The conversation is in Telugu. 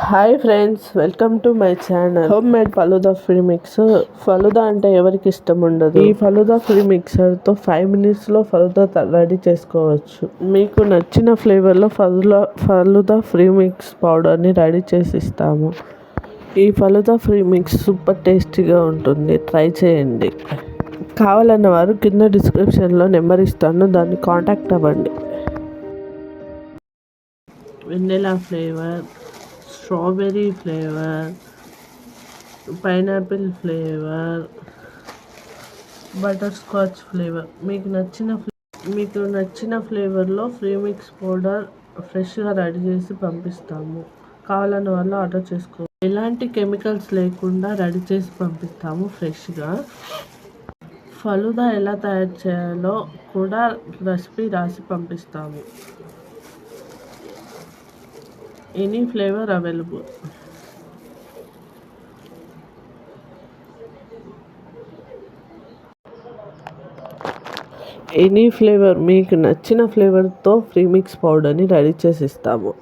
Hi friends welcome to my channel. Home made falooda premix falooda అంటే ఎవరికి ఇష్టం ఉండదు? ఈ ఫలుదా ఫ్రీ మిక్సర్తో ఫైవ్ మినిట్స్లో ఫలుదా రెడీ చేసుకోవచ్చు. మీకు నచ్చిన ఫ్లేవర్లో ఫలుదా ఫలుదా ఫ్రీ మిక్స్ పౌడర్ని రెడీ చేసి ఇస్తాము. ఈ ఫలుదా ఫ్రీ మిక్స్ సూపర్ టేస్టీగా ఉంటుంది. ట్రై చేయండి. కావాలన్న వారు కింద డిస్క్రిప్షన్లో నెంబర్ ఇస్తాను. దాన్ని కాంటాక్ట్ అవ్వండి. Vanilla flavour. Strawberry flavour pineapple flavour butterscotch flavour. మీకు నచ్చిన మీకు నచ్చిన ఫ్లేవర్లో ఫ్రీ మిక్స్ పౌడర్ ఫ్రెష్గా రెడీ చేసి పంపిస్తాము. కావాలని వాళ్ళు ఆర్డర్ చేసుకో ఎలాంటి కెమికల్స్ లేకుండా రెడీ చేసి పంపిస్తాము ఫ్రెష్గా. ఫలుదా ఎలా తయారు చేయాలో కూడా రెసిపీ రాసి పంపిస్తాము. Any flavour available any flavour మీకు నచ్చిన ఫ్లేవర్తో ఫ్రీ మిక్స్ పౌడర్ని రెడీ చేసి ఇస్తాము.